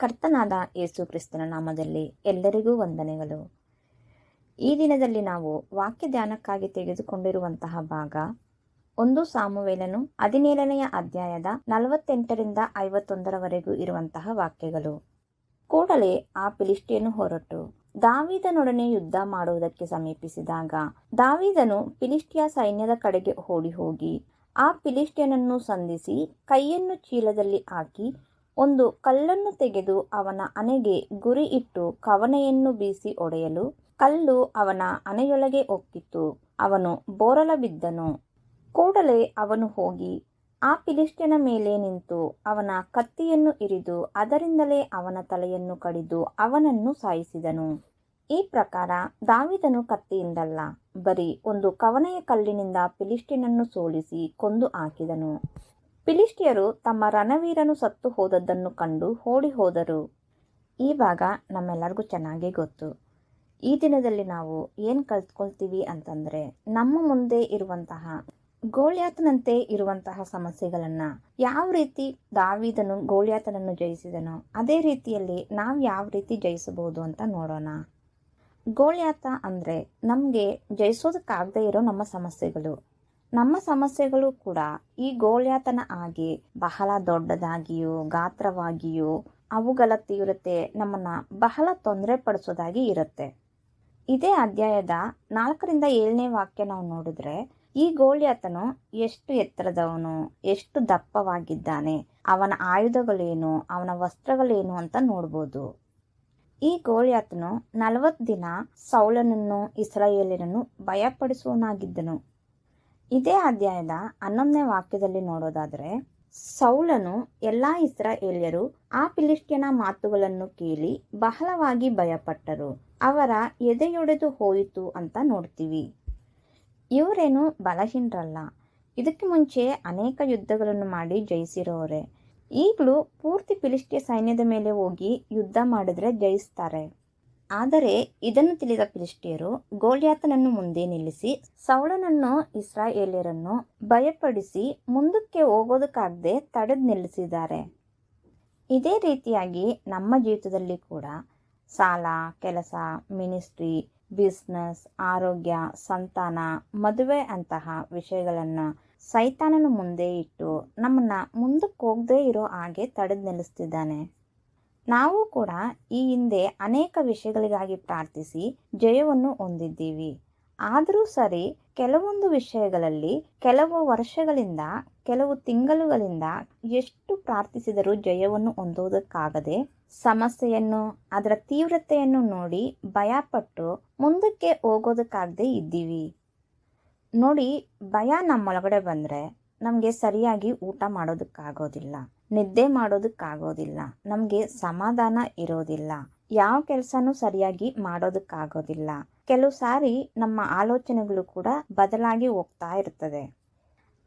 ಕರ್ತನಾದ ಯೇಸು ಕ್ರಿಸ್ತನ ನಾಮದಲ್ಲಿ ಎಲ್ಲರಿಗೂ ವಂದನೆಗಳು. ಈ ದಿನದಲ್ಲಿ ನಾವು ವಾಕ್ಯ ಧ್ಯಾನಕ್ಕಾಗಿ ತೆಗೆದುಕೊಂಡಿರುವಂತಹ ಭಾಗ ಒಂದು ಸಾಮುವೇಲನು ಹದಿನೇಳನೆಯ ಅಧ್ಯಾಯದ ನಲವತ್ತೆಂಟರಿಂದ ಐವತ್ತೊಂದರವರೆಗೂ ಇರುವಂತಹ ವಾಕ್ಯಗಳು. ಕೂಡಲೇ ಆ ಪಿಲಿಷ್ಟಿಯನ್ನು ಹೊರಟು. ದಾವಿದನೊಡನೆ ಯುದ್ಧ ಮಾಡುವುದಕ್ಕೆ ಸಮೀಪಿಸಿದಾಗ ದಾವಿದನು ಪಿಲಿಷ್ಟಿಯ ಸೈನ್ಯದ ಕಡೆಗೆ ಓಡಿ ಹೋಗಿ ಆ ಪಿಲಿಷ್ಟಿಯನನ್ನು ಸಂಧಿಸಿ ಕೈಯನ್ನು ಚೀಲದಲ್ಲಿ ಹಾಕಿ ಒಂದು ಕಲ್ಲನ್ನು ತೆಗೆದು ಅವನ ಅನೆಗೆ ಗುರಿ ಇಟ್ಟು ಕವನೆಯನ್ನು ಬೀಸಿ ಒಡೆಯಲು ಕಲ್ಲು ಅವನ ಅನೆಯೊಳಗೆ ಒಕ್ಕಿತು. ಅವನು ಬೋರಲ ಬಿದ್ದನು ಕೂಡಲೇ ಅವನು ಹೋಗಿ ಆ ಪಿಲಿಷ್ಟನ ಮೇಲೆ ನಿಂತು ಅವನ ಕತ್ತಿಯನ್ನು ಇರಿದು ಅದರಿಂದಲೇ ಅವನ ತಲೆಯನ್ನು ಕಡಿದು ಅವನನ್ನು ಸಾಯಿಸಿದನು. ಈ ಪ್ರಕಾರ ದಾವಿದನು ಕತ್ತಿಯಿಂದಲ್ಲ, ಬರೀ ಒಂದು ಕವನೆಯ ಕಲ್ಲಿನಿಂದ ಪಿಲಿಷ್ಟಿನನ್ನು ಸೋಲಿಸಿ ಕೊಂದು ಹಾಕಿದನು. ಫಿಲಿಸ್ಟಿಯರು ತಮ್ಮ ರಣವೀರನು ಸತ್ತು ಹೋದದ್ದನ್ನು ಕಂಡು ಓಡಿ ಹೋದರು. ಈ ಭಾಗ ನಮ್ಮೆಲ್ಲರಿಗೂ ಚೆನ್ನಾಗೇ ಗೊತ್ತು. ಈ ದಿನದಲ್ಲಿ ನಾವು ಏನು ಕಲ್ತ್ಕೊಳ್ತೀವಿ ಅಂತಂದರೆ, ನಮ್ಮ ಮುಂದೆ ಇರುವಂತಹ ಗೋಳ್ಯಾತನಂತೆ ಇರುವಂತಹ ಸಮಸ್ಯೆಗಳನ್ನು ಯಾವ ರೀತಿ ದಾವಿದನು ಗೋಳ್ಯಾತನನ್ನು ಜಯಿಸಿದನೋ, ಅದೇ ರೀತಿಯಲ್ಲಿ ನಾವು ಯಾವ ರೀತಿ ಜಯಿಸಬಹುದು ಅಂತ ನೋಡೋಣ. ಗೋಳ್ಯಾತ ಅಂದರೆ ನಮಗೆ ಜಯಿಸೋದಕ್ಕಾಗದೇ ಇರೋ ನಮ್ಮ ಸಮಸ್ಯೆಗಳು. ನಮ್ಮ ಸಮಸ್ಯೆಗಳು ಕೂಡ ಈ ಗೋಳ್ಯಾತನ ಆಗಿ ಬಹಳ ದೊಡ್ಡದಾಗಿಯೂ, ಗಾತ್ರವಾಗಿಯೂ ಅವುಗಳ ತೀವ್ರತೆ ನಮ್ಮನ್ನು ಬಹಳ ತೊಂದರೆ ಪಡಿಸೋದಾಗಿ ಇರುತ್ತೆ. ಇದೇ ಅಧ್ಯಾಯದ ನಾಲ್ಕರಿಂದ ಏಳನೇ ವಾಕ್ಯ ನಾವು ನೋಡಿದ್ರೆ, ಈ ಗೋಳ್ಯಾತನು ಎಷ್ಟು ಎತ್ತರದವನು, ಎಷ್ಟು ದಪ್ಪವಾಗಿದ್ದಾನೆ, ಅವನ ಆಯುಧಗಳೇನು, ಅವನ ವಸ್ತ್ರಗಳೇನು ಅಂತ ನೋಡ್ಬೋದು. ಈ ಗೋಳ್ಯಾತನು ನಲವತ್ತು ದಿನ ಸೌಲನನ್ನು ಇಸ್ರಾಯೇಲಿನನ್ನು ಭಯಪಡಿಸುವನಾಗಿದ್ದನು ಇದೇ ಅಧ್ಯಾಯದ ಹನ್ನೊಂದನೇ ವಾಕ್ಯದಲ್ಲಿ ನೋಡೋದಾದರೆ, ಸೌಲನು ಎಲ್ಲ ಇಸ್ರಾಯೇಲ್ಯರು ಆ ಪಿಲಿಷ್ಟಿಯನ ಮಾತುಗಳನ್ನು ಕೇಳಿ ಬಹಳವಾಗಿ ಭಯಪಟ್ಟರು. ಅವರ ಎದೆಯೊಡೆದು ಹೋಯಿತು ಅಂತ ನೋಡ್ತೀವಿ. ಇವರೇನು ಬಲಹೀನರಲ್ಲ. ಇದಕ್ಕೆ ಮುಂಚೆ ಅನೇಕ ಯುದ್ಧಗಳನ್ನು ಮಾಡಿ ಜಯಿಸಿರೋರೆ. ಈಗಲೂ ಪೂರ್ತಿ ಪಿಲಿಷ್ಟಿಯ ಸೈನ್ಯದ ಮೇಲೆ ಹೋಗಿ ಯುದ್ಧ ಮಾಡಿದ್ರೆ ಜಯಿಸ್ತಾರೆ. ಆದರೆ ಇದನ್ನು ತಿಳಿದ ಫಿಲಿಸ್ಟಿಯರು ಗೋಲ್ಯಾತನನ್ನು ಮುಂದೆ ನಿಲ್ಲಿಸಿ ಸೌಳನನ್ನು ಇಸ್ರಾಯೇಲಿಯರನ್ನು ಭಯಪಡಿಸಿ ಮುಂದಕ್ಕೆ ಹೋಗೋದಕ್ಕಾಗದೆ ತಡೆದು ನಿಲ್ಲಿಸಿದ್ದಾರೆ. ಇದೇ ರೀತಿಯಾಗಿ ನಮ್ಮ ಜೀವಿತದಲ್ಲಿ ಕೂಡ ಸಾಲ, ಕೆಲಸ, ಮಿನಿಸ್ಟ್ರಿ, ಬಿಸ್ನೆಸ್, ಆರೋಗ್ಯ, ಸಂತಾನ, ಮದುವೆ ಅಂತಹ ವಿಷಯಗಳನ್ನು ಸೈತಾನನ ಮುಂದೆ ಇಟ್ಟು ನಮ್ಮನ್ನು ಮುಂದಕ್ಕೆ ಹೋಗದೇ ಇರೋ ಹಾಗೆ ತಡೆದು ನಿಲ್ಲಿಸ್ತಿದ್ದಾನೆ. ನಾವು ಕೂಡ ಈ ಹಿಂದೆ ಅನೇಕ ವಿಷಯಗಳಿಗಾಗಿ ಪ್ರಾರ್ಥಿಸಿ ಜಯವನ್ನು ಹೊಂದಿದ್ದೀವಿ. ಆದರೂ ಸರಿ, ಕೆಲವೊಂದು ವಿಷಯಗಳಲ್ಲಿ, ಕೆಲವು ವರ್ಷಗಳಿಂದ, ಕೆಲವು ತಿಂಗಳುಗಳಿಂದ ಎಷ್ಟು ಪ್ರಾರ್ಥಿಸಿದರೂ ಜಯವನ್ನು ಹೊಂದುವುದಕ್ಕಾಗದೆ ಸಮಸ್ಯೆಯನ್ನು, ಅದರ ತೀವ್ರತೆಯನ್ನು ನೋಡಿ ಭಯಪಟ್ಟು ಮುಂದಕ್ಕೆ ಹೋಗೋದಕ್ಕಾಗದೇ ಇದ್ದೀವಿ. ನೋಡಿ, ಭಯ ನಮ್ಮೊಳಗಡೆ ಬಂದರೆ ನಮಗೆ ಸರಿಯಾಗಿ ಊಟ ಮಾಡೋದಕ್ಕಾಗೋದಿಲ್ಲ. ನಿದ್ದೆ ಮಾಡೋದಕ್ಕಾಗೋದಿಲ್ಲ. ನಮಗೆ ಸಮಾಧಾನ ಇರೋದಿಲ್ಲ. ಯಾವ ಕೆಲಸನೂ ಸರಿಯಾಗಿ ಮಾಡೋದಕ್ಕಾಗೋದಿಲ್ಲ. ಕೆಲವು ಸಾರಿ ನಮ್ಮ ಆಲೋಚನೆಗಳು ಕೂಡ ಬದಲಾಗಿ ಹೋಗ್ತಾ ಇರ್ತದೆ.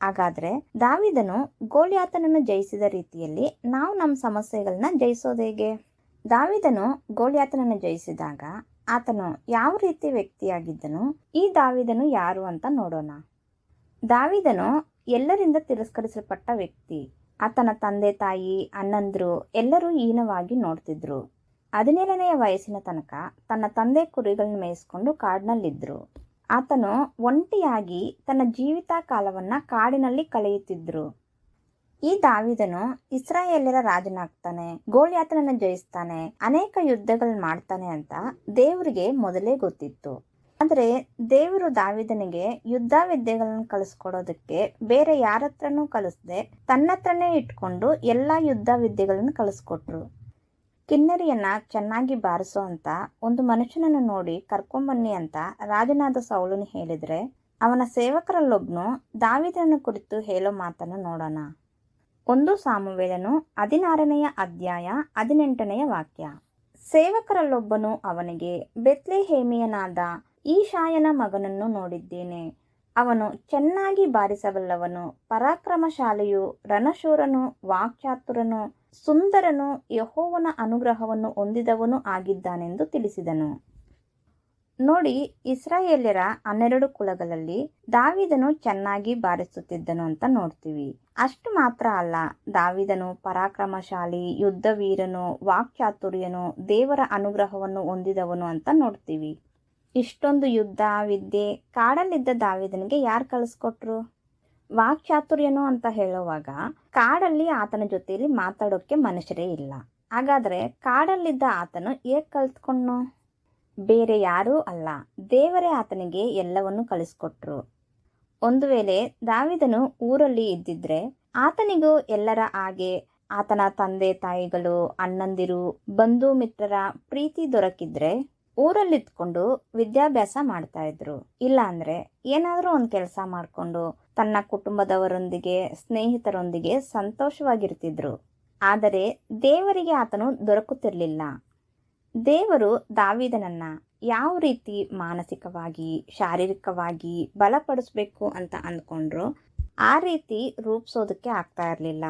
ಹಾಗಾದರೆ ದಾವಿದನು ಗೋಳ್ಯಾತನನ್ನು ಜಯಿಸಿದ ರೀತಿಯಲ್ಲಿ ನಾವು ನಮ್ಮ ಸಮಸ್ಯೆಗಳನ್ನ ಜಯಿಸೋದು ಹೇಗೆ? ದಾವಿದನು ಗೋಳ್ಯಾತನನ್ನು ಜಯಿಸಿದಾಗ ಆತನು ಯಾವ ರೀತಿ ವ್ಯಕ್ತಿಯಾಗಿದ್ದನು? ಈ ದಾವಿದನು ಯಾರು ಅಂತ ನೋಡೋಣ. ದಾವಿದನು ಎಲ್ಲರಿಂದ ತಿರಸ್ಕರಿಸಲ್ಪಟ್ಟ ವ್ಯಕ್ತಿ. ಆತನ ತಂದೆ, ತಾಯಿ, ಅಣ್ಣಂದ್ರು ಎಲ್ಲರೂ ಹೀನವಾಗಿ ನೋಡ್ತಿದ್ರು. ಹದಿನೇಳನೆಯ ವಯಸ್ಸಿನ ತನಕ ತನ್ನ ತಂದೆ ಕುರಿಗಳನ್ನ ಮೇಯಿಸ್ಕೊಂಡು ಕಾಡಿನಲ್ಲಿದ್ದರು ಆತನು ಒಂಟಿಯಾಗಿ ತನ್ನ ಜೀವಿತ ಕಾಲವನ್ನು ಕಾಡಿನಲ್ಲಿ ಕಳೆಯುತ್ತಿದ್ದರು ಈ ದಾವಿದನು ಇಸ್ರಾಯೇಲರ ರಾಜನಾಗ್ತಾನೆ ಗೋಳ್ಯಾತನನ್ನು ಜಯಿಸ್ತಾನೆ, ಅನೇಕ ಯುದ್ಧಗಳನ್ನ ಮಾಡ್ತಾನೆ ಅಂತ ದೇವರಿಗೆ ಮೊದಲೇ ಗೊತ್ತಿತ್ತು. ಆದರೆ ದೇವರು ದಾವಿದನಿಗೆ ಯುದ್ಧ ವಿದ್ಯೆಗಳನ್ನು ಕಲಿಸ್ಕೊಡೋದಕ್ಕೆ ಬೇರೆ ಯಾರ ಹತ್ರನೂ ಕಲಿಸ್ದೆ ತನ್ನ ಹತ್ರನೇ ಇಟ್ಕೊಂಡು ಎಲ್ಲ ಯುದ್ಧ ವಿದ್ಯೆಗಳನ್ನು ಕಲಿಸ್ಕೊಟ್ರು. ಕಿನ್ನರಿಯನ್ನ ಚೆನ್ನಾಗಿ ಬಾರಿಸೋ ಅಂತ, ಒಂದು ಮನುಷ್ಯನನ್ನು ನೋಡಿ ಕರ್ಕೊಂಬನ್ನಿ ಅಂತ ರಾಜನಾದ ಸೌಲನು ಹೇಳಿದರೆ, ಅವನ ಸೇವಕರಲ್ಲೊಬ್ನು ದಾವಿದನ ಕುರಿತು ಹೇಳೋ ಮಾತನ್ನು ನೋಡೋಣ. ಒಂದು ಸಾಮುವೇಲನು ಹದಿನಾರನೆಯ ಅಧ್ಯಾಯ ಹದಿನೆಂಟನೆಯ ವಾಕ್ಯ. ಸೇವಕರಲ್ಲೊಬ್ಬನು ಅವನಿಗೆ, ಬೆತ್ಲೆಹೇಮಿಯನಾದ ಈಶಾಯನ ಮಗನನ್ನು ನೋಡಿದ್ದೇನೆ. ಅವನು ಚೆನ್ನಾಗಿ ಬಾರಿಸಬಲ್ಲವನು. ಪರಾಕ್ರಮಶಾಲಿಯು ರಣಶೂರನು, ವಾಕ್ಚಾತುರನು, ಸುಂದರನು, ಯಹೋವನ ಅನುಗ್ರಹವನ್ನು ಹೊಂದಿದವನು ಆಗಿದ್ದಾನೆಂದು ತಿಳಿಸಿದನು. ನೋಡಿ, ಇಸ್ರಾಯೇಲ್ಯರ ಹನ್ನೆರಡು ಕುಲಗಳಲ್ಲಿ ದಾವಿದನು ಚೆನ್ನಾಗಿ ಬಾರಿಸುತ್ತಿದ್ದನು ಅಂತ ನೋಡ್ತೀವಿ. ಅಷ್ಟು ಮಾತ್ರ ಅಲ್ಲ, ದಾವಿದನು ಪರಾಕ್ರಮಶಾಲಿ, ಯುದ್ಧವೀರನು, ವಾಕ್ಚಾತುರ್ಯನು ದೇವರ ಅನುಗ್ರಹವನ್ನು ಹೊಂದಿದವನು ಅಂತ ನೋಡ್ತೀವಿ. ಇಷ್ಟೊಂದು ಯುದ್ಧ, ವಿದ್ಯೆ, ಕಾಡಲ್ಲಿದ್ದ ದಾವಿದನಿಗೆ ಯಾರು ಕಳಿಸ್ಕೊಟ್ರು? ವಾಕ್ಚಾತುರ್ಯನು ಅಂತ ಹೇಳುವಾಗ ಕಾಡಲ್ಲಿ ಆತನ ಜೊತೆಯಲ್ಲಿ ಮಾತಾಡೋಕ್ಕೆ ಮನುಷ್ಯರೇ ಇಲ್ಲ. ಹಾಗಾದರೆ ಕಾಡಲ್ಲಿದ್ದ ಆತನು ಹೇಗೆ ಕಲ್ತ್ಕೊಂಡು ಬೇರೆ ಯಾರೂ ಅಲ್ಲ. ದೇವರೇ ಆತನಿಗೆ ಎಲ್ಲವನ್ನು ಕಳಿಸ್ಕೊಟ್ರು. ಒಂದು ವೇಳೆ ದಾವಿದನು ಊರಲ್ಲಿ ಇದ್ದಿದ್ರೆ ಆತನಿಗೂ ಎಲ್ಲರ ಹಾಗೆ ಆತನ ತಂದೆ ತಾಯಿಗಳು, ಅಣ್ಣಂದಿರು, ಬಂಧು ಮಿತ್ರರ ಪ್ರೀತಿ ದೊರಕಿದ್ರೆ ಊರಲ್ಲಿದ್ಕೊಂಡು ವಿದ್ಯಾಭ್ಯಾಸ ಮಾಡ್ತಾ ಇದ್ರು. ಇಲ್ಲ ಅಂದ್ರೆ ಏನಾದರೂ ಒಂದು ಕೆಲಸ ಮಾಡಿಕೊಂಡು ತನ್ನ ಕುಟುಂಬದವರೊಂದಿಗೆ, ಸ್ನೇಹಿತರೊಂದಿಗೆ ಸಂತೋಷವಾಗಿರ್ತಿದ್ರು. ಆದರೆ ದೇವರಿಗೆ ಆತನು ದೊರಕುತ್ತಿರಲಿಲ್ಲ. ದೇವರು ದಾವಿದನನ್ನ ಯಾವ ರೀತಿ ಮಾನಸಿಕವಾಗಿ, ಶಾರೀರಿಕವಾಗಿ ಬಲಪಡಿಸ್ಬೇಕು ಅಂತ ಅಂದ್ಕೊಂಡ್ರು, ಆ ರೀತಿ ರೂಪಿಸೋದಕ್ಕೆ ಆಗ್ತಾ ಇರಲಿಲ್ಲ.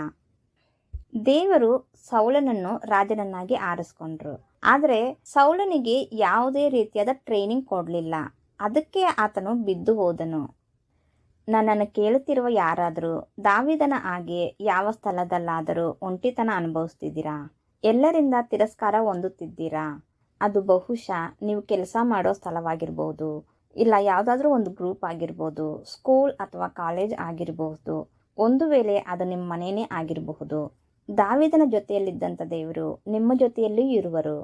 ದೇವರು ಸೌಲನನ್ನು ರಾಜನನ್ನಾಗಿ ಆರಿಸ್ಕೊಂಡ್ರು. ಆದರೆ ಸೌಲನಿಗೆ ಯಾವುದೇ ರೀತಿಯಾದ ಟ್ರೈನಿಂಗ್ ಕೊಡಲಿಲ್ಲ. ಅದಕ್ಕೆ ಆತನು ಬಿದ್ದು ಹೋದನು. ನನ್ನನ್ನು ಕೇಳುತ್ತಿರುವ ಯಾರಾದರೂ ದಾವಿದನ ಹಾಗೆ ಯಾವ ಸ್ಥಳದಲ್ಲಾದರೂ ಒಂಟಿತನ ಅನುಭವಿಸ್ತಿದ್ದೀರಾ? ಎಲ್ಲರಿಂದ ತಿರಸ್ಕಾರ ಹೊಂದುತ್ತಿದ್ದೀರಾ? ಅದು ಬಹುಶಃ ನೀವು ಕೆಲಸ ಮಾಡೋ ಸ್ಥಳವಾಗಿರ್ಬೋದು, ಇಲ್ಲ ಯಾವುದಾದ್ರೂ ಒಂದು ಗ್ರೂಪ್ ಆಗಿರ್ಬೋದು ಸ್ಕೂಲ್ ಅಥವಾ ಕಾಲೇಜ್ ಆಗಿರಬಹುದು ಒಂದು ವೇಳೆ ಅದು ನಿಮ್ಮ ಮನೆಯೇ ಆಗಿರಬಹುದು. ದಾವಿದನ ಜೊತೆಯಲ್ಲಿದ್ದಂಥ ದೇವರು ನಿಮ್ಮ ಜೊತೆಯಲ್ಲೂ ಇರುವರು.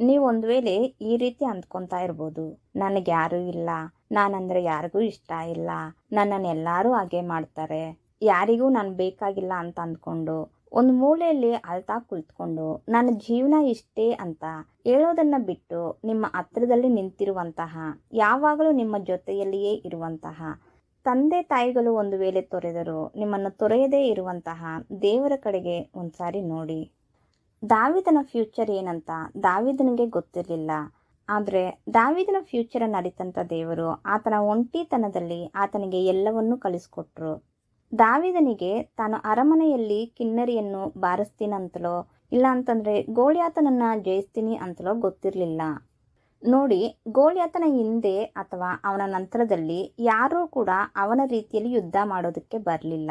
ನೀವು ಒಂದು ವೇಳೆ ಈ ರೀತಿ ಅಂದ್ಕೊತಾ ಇರ್ಬೋದು, ನನಗೆ ಯಾರೂ ಇಲ್ಲ, ನಾನಂದ್ರೆ ಯಾರಿಗೂ ಇಷ್ಟ ಇಲ್ಲ, ನನ್ನನ್ನು ಎಲ್ಲರೂ ಹಾಗೆ ಮಾಡ್ತಾರೆ, ಯಾರಿಗೂ ನಾನು ಬೇಕಾಗಿಲ್ಲ ಅಂತ ಅಂದ್ಕೊಂಡು ಒಂದು ಮೂಲೆಯಲ್ಲಿ ಅಳ್ತಾ ಕುಳಿತುಕೊಂಡು ನನ್ನ ಜೀವನ ಇಷ್ಟೇ ಅಂತ ಹೇಳೋದನ್ನ ಬಿಟ್ಟು ನಿಮ್ಮ ಹತ್ರದಲ್ಲಿ ನಿಂತಿರುವಂತಹ, ಯಾವಾಗಲೂ ನಿಮ್ಮ ಜೊತೆಯಲ್ಲಿಯೇ ಇರುವಂತಹ ತಂದೆ ತಾಯಿಗಳು ಒಂದು ವೇಳೆ ತೊರೆದರು ನಿಮ್ಮನ್ನು ತೊರೆಯದೇ ಇರುವಂತಹ ದೇವರ ಕಡೆಗೆ ಒಂದ್ಸಾರಿ ನೋಡಿ. ದಾವಿದನ ಫ್ಯೂಚರ್ ಏನಂತ ದಾವಿದನಿಗೆ ಗೊತ್ತಿರಲಿಲ್ಲ. ಆದರೆ ದಾವಿದನ ಫ್ಯೂಚರ್ ನಡೀತಂಥ ದೇವರು ಆತನ ಒಂಟಿತನದಲ್ಲಿ ಆತನಿಗೆ ಎಲ್ಲವನ್ನೂ ಕಳಿಸ್ಕೊಟ್ರು ದಾವಿದನಿಗೆ ತಾನು ಅರಮನೆಯಲ್ಲಿ ಕಿನ್ನರಿಯನ್ನು ಬಾರಿಸ್ತೀನಂತಲೋ ಇಲ್ಲ ಅಂತಂದರೆ ಗೋಳಿಯಾತನನ್ನು ಜಯಿಸ್ತೀನಿ ಅಂತಲೋ ಗೊತ್ತಿರಲಿಲ್ಲ. ನೋಡಿ ಗೋಳ್ಯಾತನ ಹಿಂದೆ ಅಥವಾ ಅವನ ನಂತರದಲ್ಲಿ ಯಾರೂ ಕೂಡ ಅವನ ರೀತಿಯಲ್ಲಿ ಯುದ್ಧ ಮಾಡೋದಕ್ಕೆ ಬರಲಿಲ್ಲ.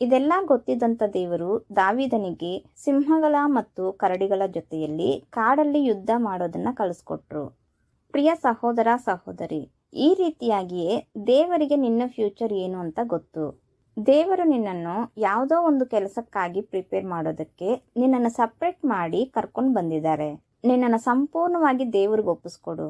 ಇದೆಲ್ಲ ಗೊತ್ತಿದ್ದಂಥ ದೇವರು ದಾವಿದನಿಗೆ ಸಿಂಹಗಳ ಮತ್ತು ಕರಡಿಗಳ ಜೊತೆಯಲ್ಲಿ ಕಾಡಲ್ಲಿ ಯುದ್ಧ ಮಾಡೋದನ್ನ ಕಳಿಸ್ಕೊಟ್ರು ಪ್ರಿಯ ಸಹೋದರ, ಸಹೋದರಿ, ಈ ರೀತಿಯಾಗಿಯೇ ದೇವರಿಗೆ ನಿನ್ನ ಫ್ಯೂಚರ್ ಏನು ಅಂತ ಗೊತ್ತು. ದೇವರು ನಿನ್ನನ್ನು ಯಾವುದೋ ಒಂದು ಕೆಲಸಕ್ಕಾಗಿ ಪ್ರಿಪೇರ್ ಮಾಡೋದಕ್ಕೆ ನಿನ್ನನ್ನು ಸಪ್ರೇಟ್ ಮಾಡಿ ಕರ್ಕೊಂಡು ಬಂದಿದ್ದಾರೆ. ನಿನ್ನನ್ನು ಸಂಪೂರ್ಣವಾಗಿ ದೇವ್ರಿಗೆ ಒಪ್ಪಿಸ್ಕೊಡು.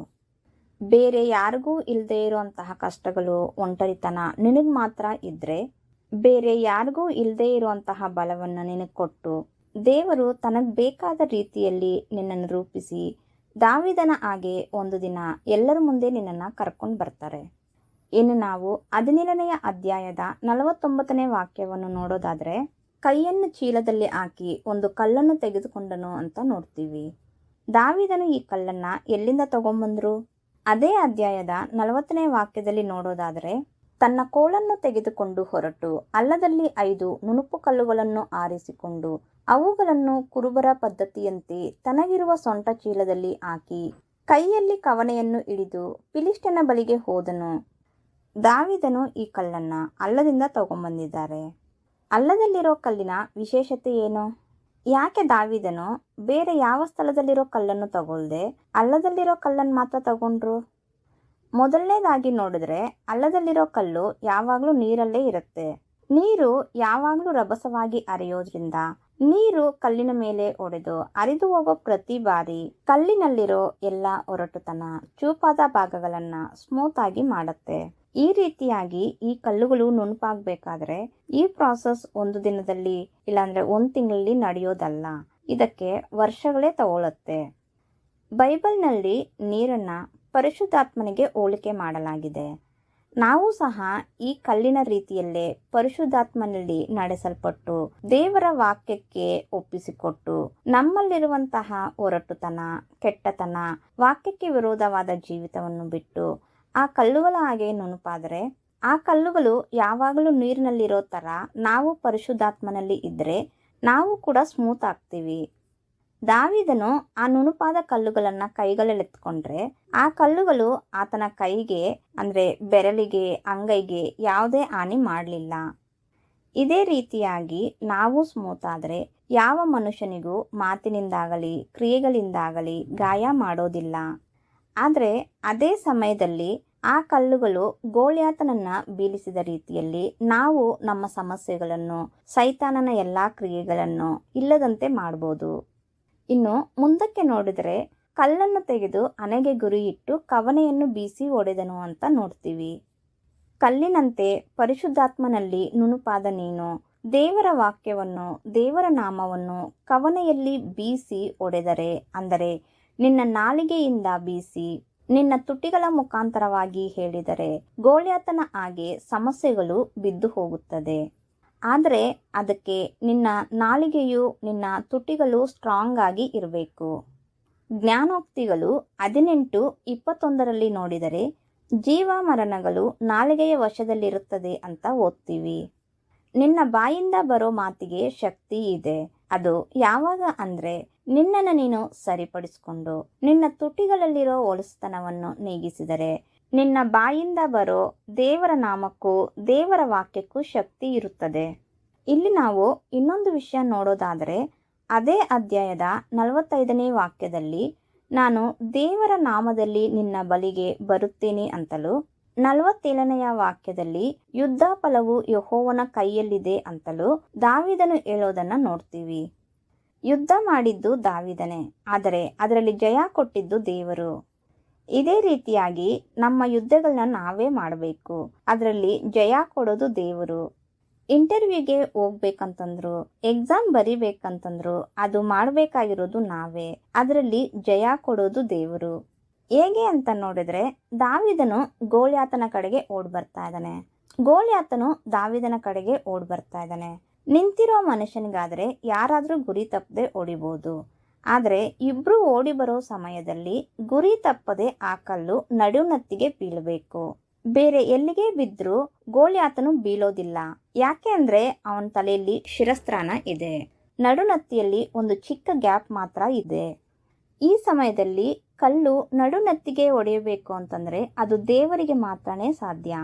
ಬೇರೆ ಯಾರಿಗೂ ಇಲ್ಲದೆ ಇರುವಂತಹ ಕಷ್ಟಗಳು, ಒಂಟರಿತನ ನಿನಗೆ ಮಾತ್ರ ಇದ್ದರೆ ಬೇರೆ ಯಾರಿಗೂ ಇಲ್ಲದೆ ಇರುವಂತಹ ಬಲವನ್ನು ನಿನಗೆ ಕೊಟ್ಟು, ದೇವರು ತನಗೆ ಬೇಕಾದ ರೀತಿಯಲ್ಲಿ ನಿನ್ನನ್ನು ರೂಪಿಸಿ, ದಾವಿದನ ಹಾಗೆ ಒಂದು ದಿನ ಎಲ್ಲರ ಮುಂದೆ ನಿನ್ನನ್ನು ಕರ್ಕೊಂಡು ಬರ್ತಾರೆ. ಇನ್ನು ನಾವು ಹದಿನೇಳನೆಯ ಅಧ್ಯಾಯದ ನಲವತ್ತೊಂಬತ್ತನೇ ವಾಕ್ಯವನ್ನು ನೋಡೋದಾದರೆ, ಕೈಯನ್ನು ಚೀಲದಲ್ಲಿ ಹಾಕಿ ಒಂದು ಕಲ್ಲನ್ನು ತೆಗೆದುಕೊಂಡನು ಅಂತ ನೋಡ್ತೀವಿ. ದಾವಿದನು ಈ ಕಲ್ಲನ್ನು ಎಲ್ಲಿಂದ ತಗೊಂಬಂದ್ರು? ಅದೇ ಅಧ್ಯಾಯದ ನಲವತ್ತನೇ ವಾಕ್ಯದಲ್ಲಿ ನೋಡೋದಾದರೆ, ತನ್ನ ಕೋಳನ್ನು ತೆಗೆದುಕೊಂಡು ಹೊರಟು, ಅಲ್ಲದಲ್ಲಿ ಐದು ನುಣುಪು ಕಲ್ಲುಗಳನ್ನು ಆರಿಸಿಕೊಂಡು, ಅವುಗಳನ್ನು ಕುರುಬರ ಪದ್ಧತಿಯಂತೆ ತನಗಿರುವ ಸೊಂಟ ಚೀಲದಲ್ಲಿ ಹಾಕಿ, ಕೈಯಲ್ಲಿ ಕವನೆಯನ್ನು ಹಿಡಿದು ಪಿಲಿಷ್ಟನ ಬಳಿಗೆ ಹೋದನು. ದಾವಿದನು ಈ ಕಲ್ಲನ್ನು ಅಲ್ಲದಿಂದ ತಗೊಂಬಂದಿದ್ದಾರೆ. ಅಲ್ಲದಲ್ಲಿರೋ ಕಲ್ಲಿನ ವಿಶೇಷತೆ ಏನು? ಯಾಕೆ ದಾವಿದನು? ಬೇರೆ ಯಾವ ಸ್ಥಳದಲ್ಲಿರೋ ಕಲ್ಲನ್ನು ತಗೊಳ್ದೆ ಅಲ್ಲದಲ್ಲಿರೋ ಕಲ್ಲನ್ನು ಮಾತ್ರ ತಗೊಂಡ್ರು? ಮೊದಲನೇದಾಗಿ ನೋಡಿದ್ರೆ ಅಲ್ಲದಲ್ಲಿರೋ ಕಲ್ಲು ಯಾವಾಗಲೂ ನೀರಲ್ಲೇ ಇರುತ್ತೆ. ನೀರು ಯಾವಾಗಲೂ ರಭಸವಾಗಿ ಹರಿಯೋದ್ರಿಂದ ನೀರು ಕಲ್ಲಿನ ಮೇಲೆ ಒಡೆದು ಅರಿದು ಹೋಗೋ ಪ್ರತಿ ಬಾರಿ ಕಲ್ಲಿನಲ್ಲಿರೋ ಎಲ್ಲ ಒರಟುತನ, ಚೂಪಾದ ಭಾಗಗಳನ್ನು ಸ್ಮೂತ್ ಆಗಿ ಮಾಡುತ್ತೆ. ಈ ರೀತಿಯಾಗಿ ಈ ಕಲ್ಲುಗಳು ನುಣುಪಾಗಬೇಕಾದ್ರೆ ಈ ಪ್ರಾಸೆಸ್ ಒಂದು ದಿನದಲ್ಲಿ ಇಲ್ಲಾಂದ್ರೆ ಒಂದು ತಿಂಗಳಲ್ಲಿ ನಡೆಯೋದಲ್ಲ. ಇದಕ್ಕೆ ವರ್ಷಗಳೇ ತಗೊಳ್ಳುತ್ತೆ ಬೈಬಲ್ನಲ್ಲಿ ನೀರನ್ನು ಪರಿಶುದ್ಧಾತ್ಮನಿಗೆ ಹೋಲಿಕೆ ಮಾಡಲಾಗಿದೆ. ನಾವು ಸಹ ಈ ಕಲ್ಲಿನ ರೀತಿಯಲ್ಲೇ ಪರಿಶುದ್ಧಾತ್ಮನಲ್ಲಿ ನಡೆಸಲ್ಪಟ್ಟು ದೇವರ ವಾಕ್ಯಕ್ಕೆ ಒಪ್ಪಿಸಿಕೊಟ್ಟು ನಮ್ಮಲ್ಲಿರುವಂತಹ ಒರಟುತನ, ಕೆಟ್ಟತನ, ವಾಕ್ಯಕ್ಕೆ ವಿರೋಧವಾದ ಜೀವಿತವನ್ನು ಬಿಟ್ಟು ಆ ಕಲ್ಲುಗಳ ಹಾಗೆ ನುಣುಪಾದರೆ ಆ ಕಲ್ಲುಗಳು ಯಾವಾಗಲೂ ನೀರಿನಲ್ಲಿರೋ ಥರ ನಾವು ಪರಿಶುದ್ಧಾತ್ಮನಲ್ಲಿ ಇದ್ದರೆ ನಾವು ಕೂಡ ಸ್ಮೂತ್ ಆಗ್ತೀವಿ. ದಾವಿದನು ಆ ನುಣುಪಾದ ಕಲ್ಲುಗಳನ್ನು ಕೈಗಳಲ್ಲೆತ್ಕೊಂಡ್ರೆ ಆ ಕಲ್ಲುಗಳು ಆತನ ಕೈಗೆ ಅಂದರೆ ಬೆರಳಿಗೆ, ಅಂಗೈಗೆ ಯಾವುದೇ ಹಾನಿ ಮಾಡಲಿಲ್ಲ. ಇದೇ ರೀತಿಯಾಗಿ ನಾವು ಸ್ಮೂತ್ ಆದರೆ ಯಾವ ಮನುಷ್ಯನಿಗೂ ಮಾತಿನಿಂದಾಗಲಿ, ಕ್ರಿಯೆಗಳಿಂದಾಗಲಿ ಗಾಯ ಮಾಡೋದಿಲ್ಲ. ಆದರೆ ಅದೇ ಸಮಯದಲ್ಲಿ ಆ ಕಲ್ಲುಗಳು ಗೋಳ್ಯಾತನನ್ನ ಬೀಳಿಸಿದ ರೀತಿಯಲ್ಲಿ ನಾವು ನಮ್ಮ ಸಮಸ್ಯೆಗಳನ್ನು, ಸೈತಾನನ ಎಲ್ಲ ಕ್ರಿಯೆಗಳನ್ನು ಇಲ್ಲದಂತೆ ಮಾಡ್ಬೋದು. ಇನ್ನು ಮುಂದಕ್ಕೆ ನೋಡಿದರೆ ಕಲ್ಲನ್ನು ತೆಗೆದು ಹಣೆಗೆ ಗುರಿಯಿಟ್ಟು ಕವನೆಯನ್ನು ಬೀಸಿ ಒಡೆದನು ಅಂತ ನೋಡ್ತೀವಿ. ಕಲ್ಲಿನಂತೆ ಪರಿಶುದ್ಧಾತ್ಮನಲ್ಲಿ ನುಣುಪಾದ ನೀನು, ದೇವರ ವಾಕ್ಯವನ್ನು, ದೇವರ ನಾಮವನ್ನು ಕವನೆಯಲ್ಲಿ ಬೀಸಿ ಒಡೆದರೆ, ಅಂದರೆ ನಿನ್ನ ನಾಲಿಗೆಯಿಂದ ಬೀಸಿ ನಿನ್ನ ತುಟಿಗಳ ಮುಖಾಂತರವಾಗಿ ಹೇಳಿದರೆ ಗೋಳ್ಯಾತನ ಹಾಗೆ ಸಮಸ್ಯೆಗಳು ಬಿದ್ದು ಹೋಗುತ್ತದೆ. ಆದರೆ ಅದಕ್ಕೆ ನಿನ್ನ ನಾಲಿಗೆಯು ನಿನ್ನ ತುಟಿಗಳು ಸ್ಟ್ರಾಂಗ್ ಆಗಿ ಇರಬೇಕು. ಜ್ಞಾನೋಕ್ತಿಗಳು ಹದಿನೆಂಟು ಇಪ್ಪತ್ತೊಂದರಲ್ಲಿ ನೋಡಿದರೆ ಜೀವ ಮರಣಗಳು ನಾಲಿಗೆಯ ವಶದಲ್ಲಿರುತ್ತದೆ ಅಂತ ಓದ್ತೀವಿ. ನಿನ್ನ ಬಾಯಿಂದ ಬರೋ ಮಾತಿಗೆ ಶಕ್ತಿ ಇದೆ. ಅದು ಯಾವಾಗ ಅಂದರೆ ನಿನ್ನನ್ನು ನೀನು ಸರಿಪಡಿಸಿಕೊಂಡು ನಿನ್ನ ತುಟಿಗಳಲ್ಲಿರೋ ಒಲಸ್ತನವನ್ನು ನೀಗಿಸಿದರೆ ನಿನ್ನ ಬಾಯಿಂದ ಬರೋ ದೇವರ ನಾಮಕ್ಕೂ ದೇವರ ವಾಕ್ಯಕ್ಕೂ ಶಕ್ತಿ ಇರುತ್ತದೆ. ಇಲ್ಲಿ ನಾವು ಇನ್ನೊಂದು ವಿಷಯ ನೋಡೋದಾದರೆ ಅದೇ ಅಧ್ಯಾಯದ ನಲವತ್ತೈದನೇ ವಾಕ್ಯದಲ್ಲಿ ನಾನು ದೇವರ ನಾಮದಲ್ಲಿ ನಿನ್ನ ಬಲಿಗೆ ಬರುತ್ತೇನೆ ಅಂತಲೂ ನಲವತ್ತೇಳನೆಯ ವಾಕ್ಯದಲ್ಲಿ ಯುದ್ಧ ಫಲವು ಯಹೋವನ ಕೈಯಲ್ಲಿದೆ ಅಂತಲೂ ದಾವಿದನು ಹೇಳೋದನ್ನು ನೋಡ್ತೀವಿ. ಯುದ್ಧ ಮಾಡಿದ್ದು ದಾವಿದನೇ, ಆದರೆ ಅದರಲ್ಲಿ ಜಯ ಕೊಟ್ಟಿದ್ದು ದೇವರು. ಇದೇ ರೀತಿಯಾಗಿ ನಮ್ಮ ಯುದ್ಧಗಳನ್ನ ನಾವೇ ಮಾಡಬೇಕು, ಅದರಲ್ಲಿ ಜಯ ಕೊಡೋದು ದೇವರು. ಇಂಟರ್ವ್ಯೂಗೆ ಹೋಗ್ಬೇಕಂತಂದ್ರು, ಎಕ್ಸಾಮ್ ಬರಿಬೇಕಂತಂದ್ರು, ಅದು ಮಾಡಬೇಕಾಗಿರೋದು ನಾವೇ, ಅದರಲ್ಲಿ ಜಯ ಕೊಡೋದು ದೇವರು. ಹೇಗೆ ಅಂತ ನೋಡಿದ್ರೆ, ದಾವಿದನು ಗೋಳ್ಯಾತನ ಕಡೆಗೆ ಓಡ್ ಬರ್ತಾ ಇದ್ದಾನೆ. ಗೋಳ್ಯಾತನು ದಾವಿದನ ಕಡೆಗೆ ಓಡ್ ಬರ್ತಾ ಇದ್ದಾನೆ. ನಿಂತಿರೋ ಮನುಷ್ಯನಿಗಾದರೆ ಯಾರಾದರೂ ಗುರಿ ತಪ್ಪದೆ ಓಡಿಬೋದು. ಆದರೆ ಇಬ್ಬರು ಓಡಿ ಬರೋ ಸಮಯದಲ್ಲಿ ಗುರಿ ತಪ್ಪದೆ ಆ ಕಲ್ಲು ನಡುನತ್ತಿಗೆ ಬೀಳಬೇಕು. ಬೇರೆ ಎಲ್ಲಿಗೆ ಬಿದ್ದರೂ ಗೋಳ್ಯಾತನು ಬೀಳೋದಿಲ್ಲ. ಯಾಕೆ ಅಂದರೆ ಅವನ ತಲೆಯಲ್ಲಿ ಶಿರಸ್ತ್ರಾನ ಇದೆ. ನಡುನತ್ತಿಯಲ್ಲಿ ಒಂದು ಚಿಕ್ಕ ಗ್ಯಾಪ್ ಮಾತ್ರ ಇದೆ. ಈ ಸಮಯದಲ್ಲಿ ಕಲ್ಲು ನಡುನತ್ತಿಗೆ ಒಡೆಯಬೇಕು ಅಂತಂದರೆ ಅದು ದೇವರಿಗೆ ಮಾತ್ರನೇ ಸಾಧ್ಯ.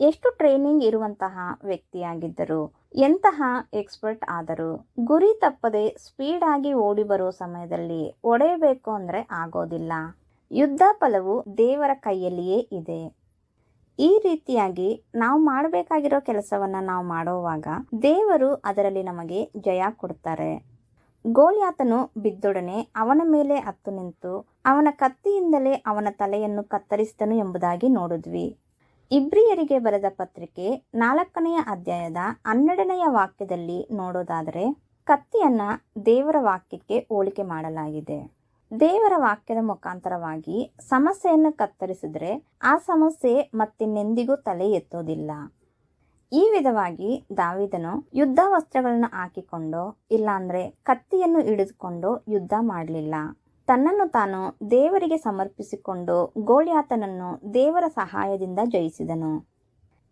ಎಷ್ಟು ಟ್ರೈನಿಂಗ್ ಇರುವಂತಹ ವ್ಯಕ್ತಿಯಾಗಿದ್ದರು? ಎಂತಹ ಎಕ್ಸ್ಪರ್ಟ್ ಆದರು? ಗುರಿ ತಪ್ಪದೆ ಸ್ಪೀಡಾಗಿ ಓಡಿ ಬರೋ ಸಮಯದಲ್ಲಿ ಒಡೆಯಬೇಕು ಅಂದರೆ ಆಗೋದಿಲ್ಲ. ಯುದ್ಧ ಫಲವು ದೇವರ ಕೈಯಲ್ಲಿಯೇ ಇದೆ. ಈ ರೀತಿಯಾಗಿ ನಾವು ಮಾಡಬೇಕಾಗಿರೋ ಕೆಲಸವನ್ನು ನಾವು ಮಾಡುವಾಗ ದೇವರು ಅದರಲ್ಲಿ ನಮಗೆ ಜಯ ಕೊಡ್ತಾರೆ. ಗೋಲ್ಯಾತನು ಬಿದ್ದೊಡನೆ ಅವನ ಮೇಲೆ ಹತ್ತು ನಿಂತು ಅವನ ಕತ್ತಿಯಿಂದಲೇ ಅವನ ತಲೆಯನ್ನು ಕತ್ತರಿಸಿದನು ಎಂಬುದಾಗಿ ನೋಡಿದ್ವಿ. ಇಬ್ರಿಯರಿಗೆ ಬರೆದ ಪತ್ರಿಕೆ ನಾಲ್ಕನೆಯ ಅಧ್ಯಾಯದ ಹನ್ನೆರಡನೆಯ ವಾಕ್ಯದಲ್ಲಿ ನೋಡೋದಾದರೆ, ಕತ್ತಿಯನ್ನ ದೇವರ ವಾಕ್ಯಕ್ಕೆ ಹೋಲಿಕೆ ಮಾಡಲಾಗಿದೆ. ದೇವರ ವಾಕ್ಯದ ಮುಖಾಂತರವಾಗಿ ಸಮಸ್ಯೆಯನ್ನು ಕತ್ತರಿಸಿದರೆ ಆ ಸಮಸ್ಯೆ ಮತ್ತಿನ್ನೆಂದಿಗೂ ತಲೆ ಎತ್ತೋದಿಲ್ಲ. ಈ ವಿಧವಾಗಿ ದಾವಿದನು ಯುದ್ಧ ವಸ್ತ್ರಗಳನ್ನು ಹಾಕಿಕೊಂಡು, ಇಲ್ಲಾಂದ್ರೆ ಕತ್ತಿಯನ್ನು ಹಿಡಿದುಕೊಂಡು ಯುದ್ಧ ಮಾಡಲಿಲ್ಲ. ತನ್ನನ್ನು ತಾನು ದೇವರಿಗೆ ಸಮರ್ಪಿಸಿಕೊಂಡು ಗೋಳ್ಯಾತನನ್ನು ದೇವರ ಸಹಾಯದಿಂದ ಜಯಿಸಿದನು.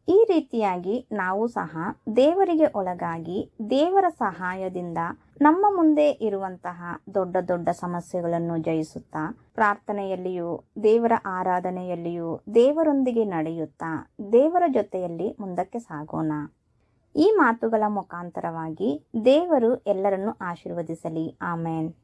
ಈ ರೀತಿಯಾಗಿ ನಾವು ಸಹ ದೇವರಿಗೆ ಒಳಗಾಗಿ ದೇವರ ಸಹಾಯದಿಂದ ನಮ್ಮ ಮುಂದೆ ಇರುವಂತಹ ದೊಡ್ಡ ದೊಡ್ಡ ಸಮಸ್ಯೆಗಳನ್ನು ಜಯಿಸುತ್ತಾ, ಪ್ರಾರ್ಥನೆಯಲ್ಲಿಯೂ, ದೇವರ ಆರಾಧನೆಯಲ್ಲಿಯೂ, ದೇವರೊಂದಿಗೆ ನಡೆಯುತ್ತಾ, ದೇವರ ಜೊತೆಯಲ್ಲಿ ಮುಂದಕ್ಕೆ ಸಾಗೋಣ. ಈ ಮಾತುಗಳ ಮುಖಾಂತರವಾಗಿ ದೇವರು ಎಲ್ಲರನ್ನು ಆಶೀರ್ವದಿಸಲಿ. ಆಮೇನ್.